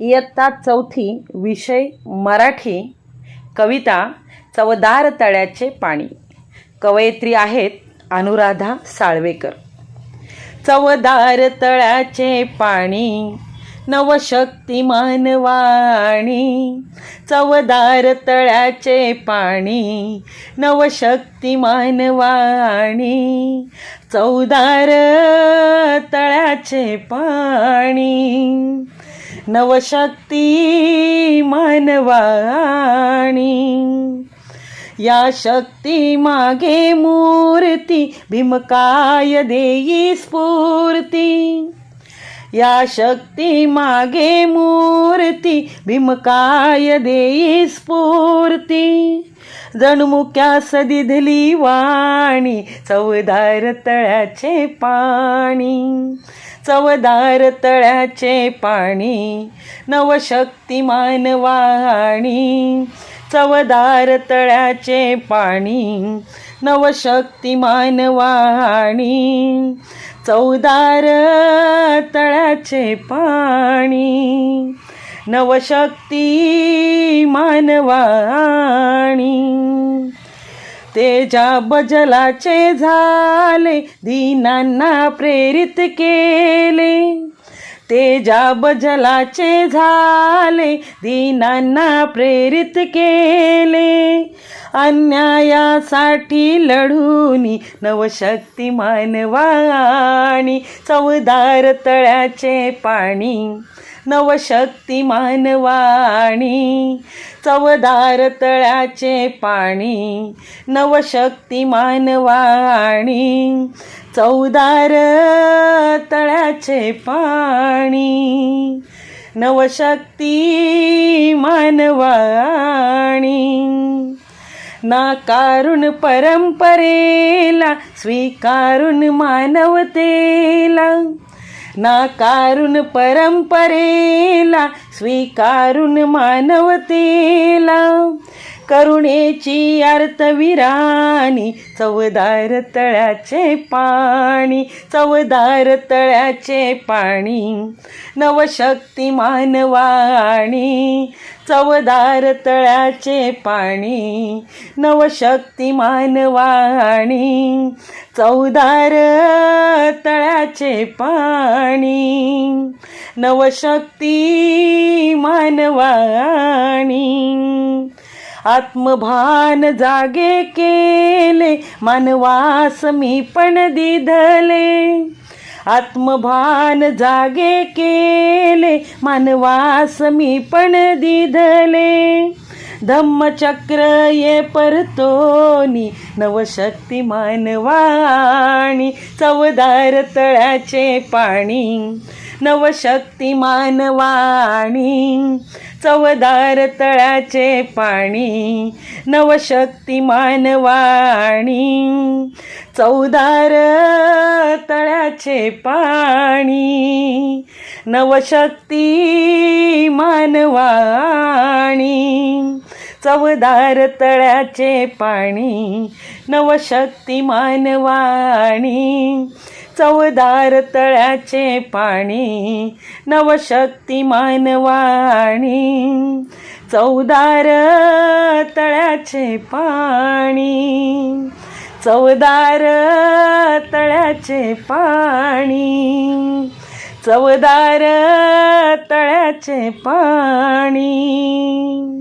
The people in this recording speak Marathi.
इयत्ता चौथी विषय मराठी कविता चवदार तळ्याचे पाणी. कवयित्री आहेत अनुराधा साळवेकर. चवदार तळ्याचे पाणी नवशक्ती वाणी चवदार तळ्याचे पाणी नवशक्ती वाणी चवदार तळ्याचे पाणी. नवशक्ती मानवाणी. या शक्ती मागे मूर्ती भीमकाय देई स्फूर्ती. या शक्ती मागे मूर्ती भीमकाय देई स्फूर्ती. जणमुक्या सदिधली वाणी चवदार तळ्याचे पाणी. चवदार तळ्याचे पाणी नवशक्ती वाणी चवदार तळ्याचे पाणी नवशक्ती वाणी चौदार तळ्याचे पाणी नवशक्ती मानवाणी. तेजा बजलाचे झाले दीनांना प्रेरित केले. तेजा बजलाचे झाले दीनांना प्रेरित केले. अन्यायासाठी लढूनी नवशक्ती मानवाणी चवदार तळ्याचे पाणी. नवशक्ती मानवाणी चवदार तळ्याचे पाणी नवशक्ती मानवाणी चौदार तळ्याचे पाणी नवशक्ती मानवाणी. नाकारून परंपरेला स्वीकारून मानवतेला नाकारून परंपरेला स्वीकारून मानवतेला. करुणेची अर्थविराणी चवदार तळ्याचे पाणी चवदार तळ्याचे पाणी. नवशक्ती मानवाणी चवदार तळ्याचे पाणी. नवशक्ती मानवाणी चौदार तळ्याचे पाणी नवशक्ती मानवाणी. आत्मभान जागे केले मानवास मी पण दिधले. आत्मभान जागे केले मानवास मी पण दिधले. धम्मचक्र ये परतोनी नवशक्ती मानवाणी चवदार तळ्याचे पाणी नवशक्ती मानवाणी चवदार तळ्याचे पाणी नवशक्ती मानवाणी चौदार तळ्याचे पाणी नवशक्ती मानवाणी. चवदार तळ्याचे पाणी नवशक्ती मानवाणी. चवदार तळ्याचे पाणी नवशक्ती मानवाणी. चौदार तळ्याचे पाणी चवदार तळ्याचे पाणी. चवदार तळ्याचे पाणी.